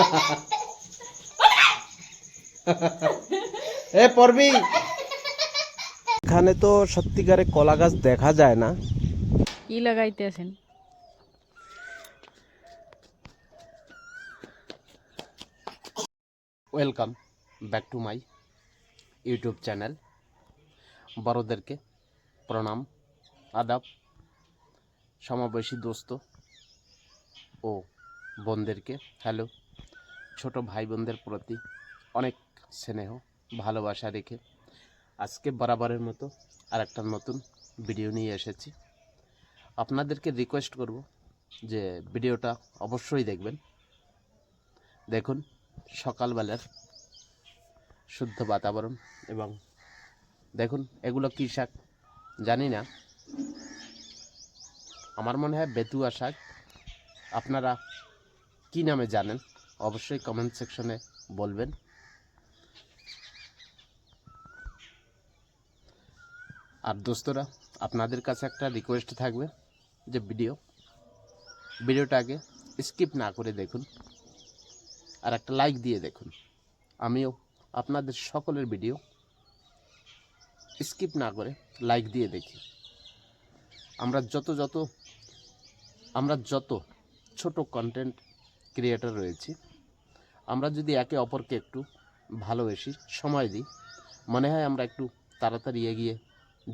এ পড়বি এখানে তো সত্যিকারে কলা গাছ দেখা যায় না। কি লাগাইতেছেন welcome back to my YouTube channel বড়োদেরকে প্রণাম আদাব সমাবেশী দোস্ত ও বোনদেরকে। হ্যালো ছোট ভাই বোনদের প্রতি অনেক স্নেহ, ভালোবাসা রেখে আজকে বরাবরের মতো আর একটা নতুন ভিডিও নিয়ে এসেছি। আপনাদেরকে রিকোয়েস্ট করব যে ভিডিওটা অবশ্যই দেখবেন। দেখুন, সকালবেলার শুদ্ধ বাতাবরণ এবং দেখুন, এগুলো কী শাক? জানি না। আমার মনে হয় বেতুয়া শাক। আপনারা কি নামে জানেন? অবশ্যই কমেন্ট সেকশনে বলবেন। আর দোস্তরা, আপনাদের কাছে একটা রিকোয়েস্ট থাকবে যে ভিডিও ভিডিওটাকে স্কিপ না করে দেখুন আর একটা লাইক দিয়ে দেখুন। আমিও আপনাদের সকলের ভিডিও স্কিপ না করে লাইক দিয়ে দেখি। আমরা যত যত, আমরা যত ছোট কন্টেন্ট ক্রিয়েটর রয়েছি আমরা যদি একে অপরকে একটু ভালোবেসি সময় দিই, মনে হয় আমরা একটু তাড়াতাড়ি এগিয়ে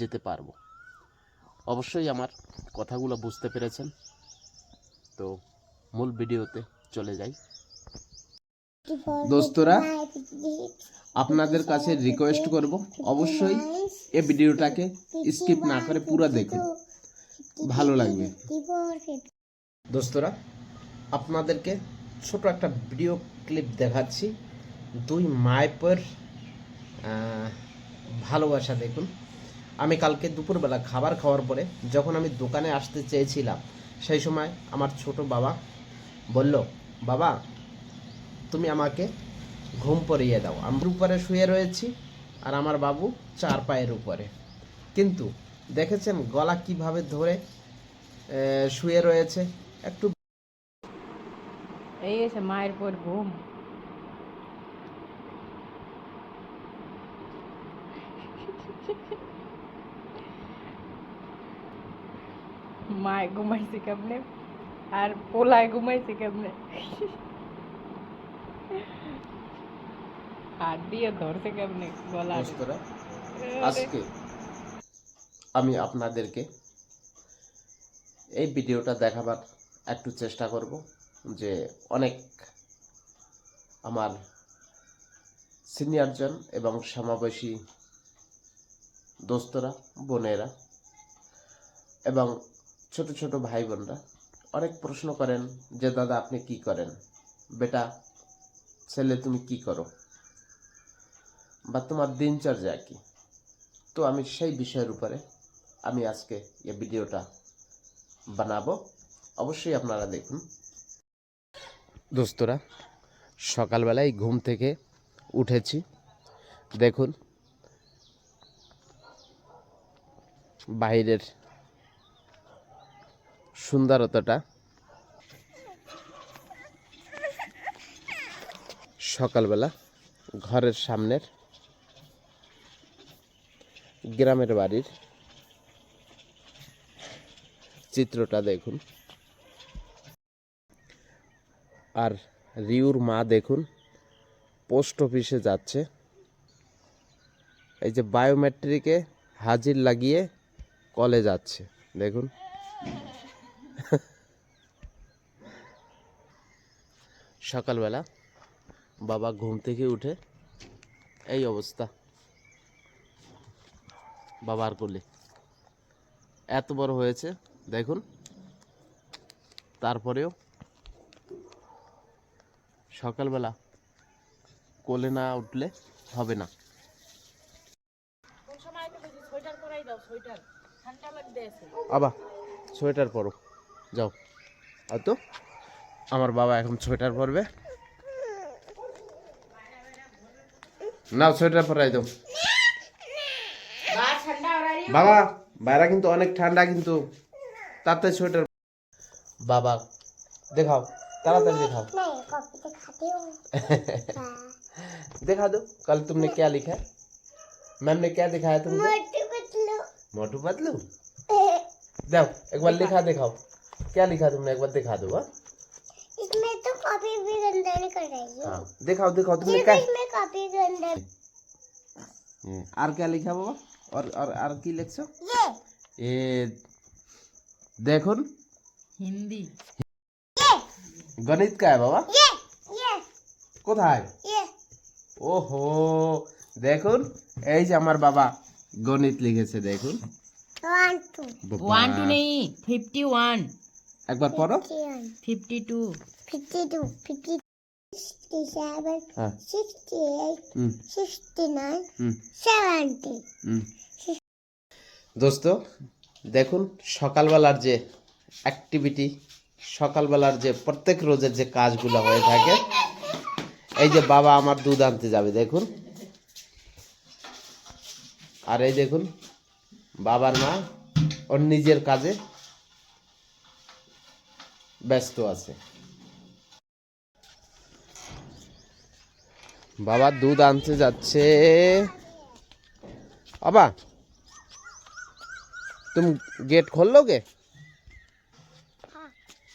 যেতে পারব। অবশ্যই আমার কথাগুলো বুঝতে পেরেছেন। তো মূল ভিডিওতে চলে যাই। দোস্তরা, আপনাদের কাছে রিকোয়েস্ট করব। অবশ্যই এ ভিডিওটাকে স্কিপ না করে পুরো দেখুন। ভালো লাগবে। দোস্তরা, আপনাদেরকে ছোট একটা ভিডিও ক্লিপ দেখাচ্ছি। দুই মাইপের ভালোবাসা দেখুন। আমি কালকে দুপুরবেলা খাবার খাওয়ার পরে যখন আমি দোকানে আসতে চেয়েছিলাম, সেই সময় আমার ছোট বাবা বলল, বাবা, তুমি আমাকে ঘুম পড়িয়ে দাও। আমার উপরে শুয়ে রয়েছি আর আমার বাবু চার পায়ের উপরে। কিন্তু দেখেছেন গলা কীভাবে ধরে শুয়ে রয়েছে? একটু এই মায়ের পর ঘুম মায় ঘুমাইছে কেমনে আর পোলায় ঘুমাইছে কেমনে হাত দিয়ে ধরছে কেমনে গলা আজকে আমি আপনাদেরকে এই ভিডিওটা দেখাবার একটু চেষ্টা করব যে অনেক আমার সিনিয়রজন এবং সমাবেশী দোস্তরা, বোনেরা এবং ছোট ছোট ভাই বোনরা অনেক প্রশ্ন করেন যে, দাদা, আপনি কি করেন? বেটা, ছেলে, তুমি কি করো? বা তোমার দিনচর্যা কি? তো আমি সেই বিষয়ের উপরে আমি আজকে এই ভিডিওটা বানাবো। অবশ্যই আপনারা দেখুন। দোস্তরা, সকালবেলায় ঘুম থেকে উঠেছি। দেখুন, বাইরের সুন্দরতাটা সকালবেলা ঘরের সামনের গ্রামের বাড়ির চিত্রটা দেখুন। আর রিউর মা দেখুন, পোস্ট অফিসে যাচ্ছে। এই যে বায়োমেট্রিকে হাজির লাগিয়ে কলে যাচ্ছে, দেখুন। সকালবেলা বাবা ঘুম থেকে উঠে এই অবস্থা। বাবার কোলে এত বড় হয়েছে, দেখুন। তারপরেও সকালবেলা কোলে না উঠলে হবে না। আবা সোয়েটার পরো। যাও। তো আমার বাবা এখন সোয়েটার পরবে। না সোয়েটার পরাই দাও। বাবা বাইরা কিন্তু অনেক ঠান্ডা কিন্তু। তাতে সোয়েটার বাবা দেখাও তাড়াতাড়ি দেখাও। दिखा दो कल तुमने क्या लिखा मैम ने क्या दिखाया तुमको? मोटू पतलू देखो एक बार लिखा दिखाओ। क्या लिखा तुमने? एक बार दिखा दो हाँ। इसमें तो कॉपी भी गंदा नहीं कर रही हाँ। दिखाओ दिखाओ तुमने क्या इसमें कॉपी गंदा और क्या लिखा बाबा? और और और की लिख सो। ये। ये देखो हिंदी। गणित का है बाबा। ये। কোথায়? ওহো দেখুন এই যে আমার বাবা গণিত লিখেছে দেখুন। ওয়ান নেই ফিফটি ওয়ান। একবার পড়ো। Fifty two. Fifty two fifty হ্যাঁ। দোস্ত দেখুন সকালবেলার যে অ্যাক্টিভিটি সকালবেলার যে প্রত্যেক রোজের যে কাজগুলো হয়ে থাকে এই যে বাবা আমার দুধ আনতে যাবে দেখুন। আর এই দেখুন বাবার মা ওর নিজের কাজে ব্যস্ত আছে। বাবা দুধ আনতে যাচ্ছে। বাবা তুমি গেট খোললো কে হ্যাঁ।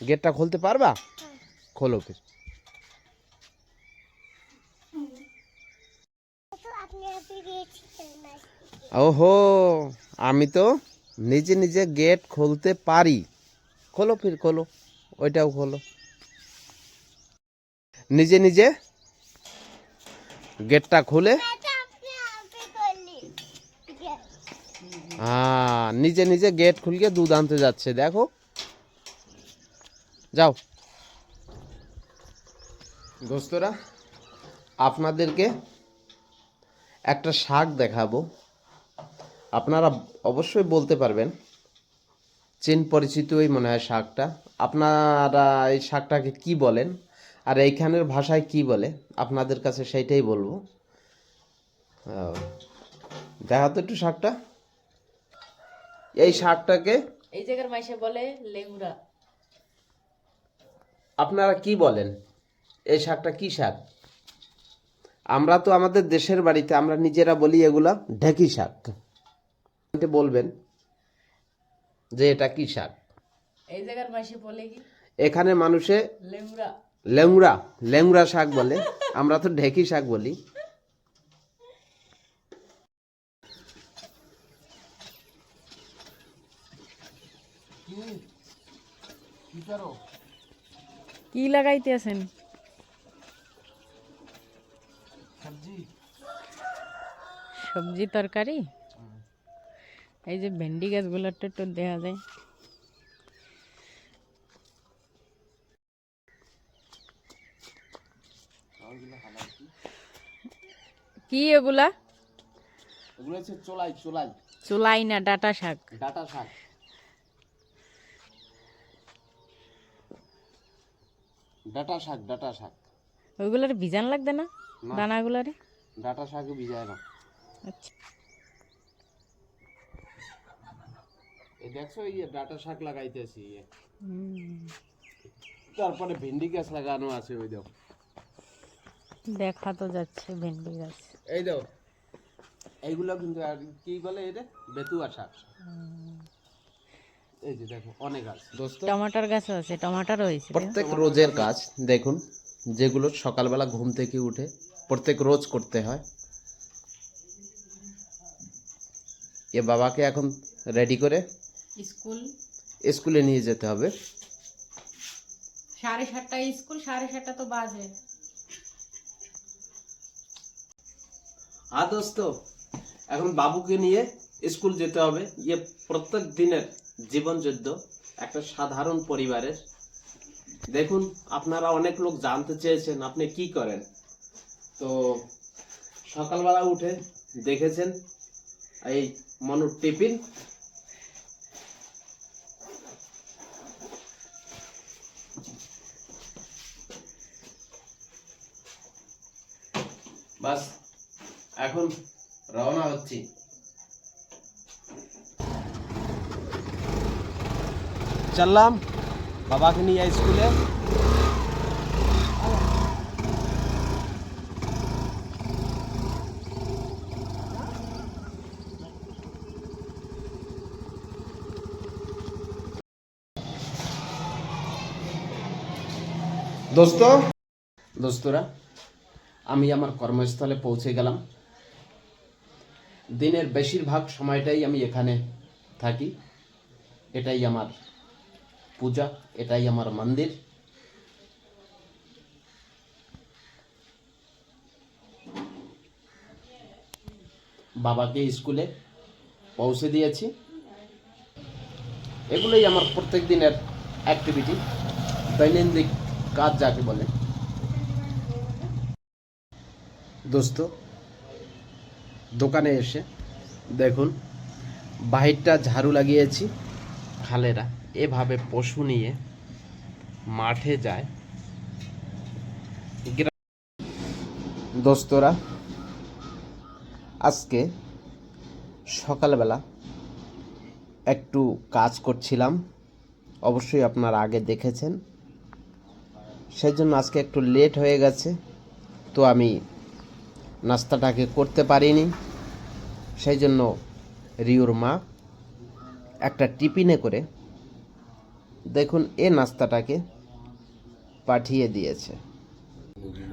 গেটটা খুলতে পারবা? হ্যাঁ। খোলো ফির ওহো, আমি তো নিজে নিজে গেট খুলতে পারি। খোলো ফির, খোলো। ওইটাও খোলো। নিজে নিজে গেটটা খুলে। হ্যাঁ নিজে নিজে গেট খুলকে দুধ আনতে যাচ্ছে, দেখো। যাও। দোস্তরা, আপনাদেরকে একটা শাক দেখাবো। আপনারা অবশ্যই বলতে পারবেন। চেন পরিচিতই মনে হয় শাকটা। আপনারা এই শাকটাকে কি বলেন? আর এইখানের ভাষায় কি বলে? আপনাদের কাছে সেইটাই বলব। দেখা তো একটু শাকটা। এই শাকটাকে এই জায়গার মাইসে বলে লেঙ্গুরা আপনারা কি বলেন? এই শাকটা কি শাক? আমরা তো আমাদের দেশের বাড়িতে আমরা নিজেরা বলি এগুলা ঢেকি শাক। এটা বলবেন যে এটা কি শাক? এই জায়গার মাইসে বলে কি? এখানে মানুষে লেঙ্গুরা লেংরা লেংরা শাক বলে। আমরা তো ঢেকি শাক বলি। কি লাগাইতে আছেন? সবজি তরকারি? এই যে ভেন্ডি গাছগুলো একটু দেখা যায়। কি এগুলা? এগুলো হচ্ছে চোলাই চোলাই। চুলাই না ডাটা শাক। ডাটা শাক। ডাটা শাক ডাটা শাক। ওইগুলার ভিজান লাগবে না। দানাগুলারে? ডাটা শাকে ভিজায় না। আচ্ছা। এই দেখছ এই ডাটা শাক লাগাইতেছি। তারপরে ভেন্ডি গাছ লাগানো আছে ওই দেখো। দেখা তো যাচ্ছে ভেন্ডি গাছ। এই দেখো এইগুলো কিন্তু আর কি বলে এটা? বেতুয়া শাক। এই যে দেখো অনেক আছে দোস্ত টমাটার গাছও আছে টমাটার হয়েছে। প্রত্যেক রোজের কাজ দেখুন যেগুলো সকালবেলা ঘুম থেকে উঠে প্রত্যেক রোজ করতে হয়। এ বাবাকে এখন রেডি করে স্কুল? স্কুলে নিয়ে যেতে হবে। সাড়ে সাতটা স্কুল সাড়ে সাতটা তো বাজে। হ্যাঁ দোস্ত এখন বাবুকে নিয়ে স্কুল যেতে হবে। ইয়ে প্রত্যেক দিনের জীবন যুদ্ধ একটা সাধারণ পরিবারের। দেখুন আপনারা অনেক লোক জানতে চেয়েছেন আপনি কি করেন। তো সকালবেলা উঠে দেখেছেন এই মনুর টিফিন। বাস এখন রওনা হচ্ছি। চললাম বাবাকে নিয়ে স্কুলে। দোস্ত? দোস্তরা? আমি আমার কর্মস্থলে পৌঁছে গেলাম। দিনের বেশিরভাগ সময়টাই আমি এখানে থাকি। এটাই আমার পূজা, এটাই আমার মন্দির। বাবাকে স্কুলে পৌঁছে দিয়েছি। এগুলোই আমার প্রত্যেক দিনের অ্যাক্টিভিটি দৈনন্দিন কাজ যাকে বলে। দোস্ত, দোকানে এসে দেখুন, বাহিরটা ঝাড়ু লাগিয়েছি। খালেরা এভাবে পশু নিয়ে মাঠে যায়। দোস্তরা, আজকে সকালবেলা একটু কাজ করছিলাম। অবশ্যই আপনারা আগে দেখেছেন। সেই জন্য আজকে একটু লেট হয়ে গেছে। তো আমি নাস্তাটাকে করতে পারিনি। সেই জন্য রিউর মা একটা টিফিনে করে দেখুন এ নাস্তাটাকে পাঠিয়ে দিয়েছে।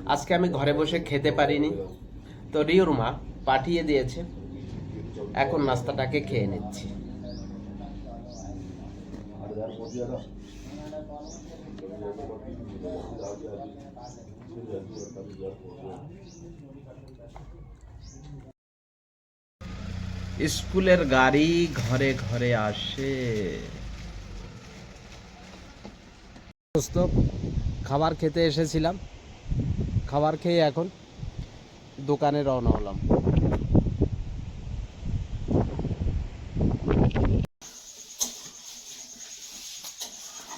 আজকে আমি ঘরে বসে খেতে পারিনি। তো রিউর মা পাঠিয়ে দিয়েছে। এখন নাস্তাটাকে খেয়ে নিচ্ছি। স্কুলের গাড়ি ঘরে ঘরে আসে। দোস্ত খাবার খেতে এসেছিলাম। খাবার খেয়ে এখন দোকানে রওনা হলাম।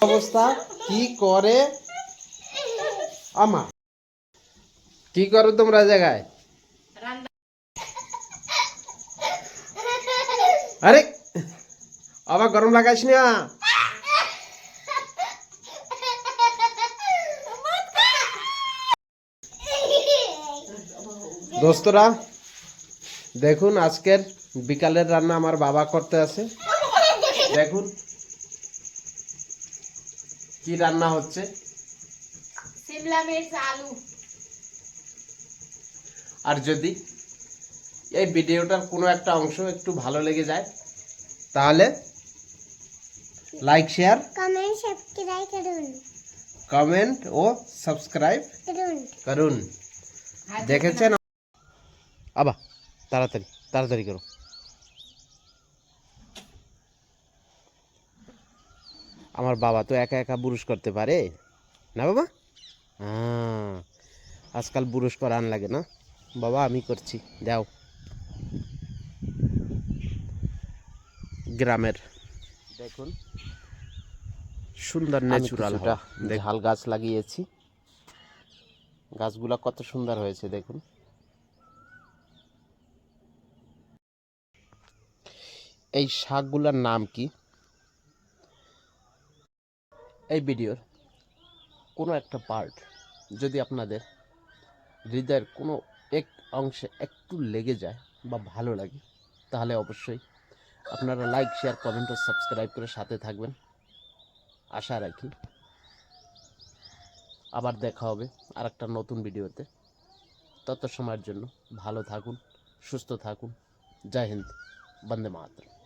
অবস্থা? কি করে? আমা। কি করো তোমরা জায়গায়? আরে আবার গরম লাগাইস না। দোস্তরা দেখুন আজকের বিকালের রান্না আমার বাবা করতে আছে। দেখুন কি রান্না হচ্ছে। আর যদি এই ভিডিওটার কোনো একটা অংশ একটু ভালো লেগে যায় তাহলে লাইক শেয়ার কমেন্ট সাবস্ক্রাইব করুন। কমেন্ট ও সাবস্ক্রাইব করুন। করুন। দেখেছেন? আবা তাড়াতাড়ি তাড়াতাড়ি করো। আমার বাবা তো একা একা বুরুষ করতে পারে? না বাবা? হ্যাঁ আজকাল বুরুষ করান লাগে না। বাবা আমি করছি। দাও। গ্রামের। দেখুন। সুন্দর ন্যাচুরাল ঝাল গাছ লাগিয়েছি। গাছগুলা কত সুন্দর হয়েছে দেখুন। এই শাকগুলোর নাম কি? এই ভিডিওর কোনো একটা পার্ট যদি আপনাদের হৃদয়ের কোনো এক অংশে একটু লেগে যায় বা ভালো লাগে তাহলে অবশ্যই আপনারা লাইক শেয়ার কমেন্ট ও সাবস্ক্রাইব করে সাথে থাকবেন। আশা রাখি। আবার দেখা হবে আর একটা নতুন ভিডিওতে। তত সময়ের জন্য ভালো থাকুন, সুস্থ থাকুন। জয় হিন্দ, বন্দে মাতরম।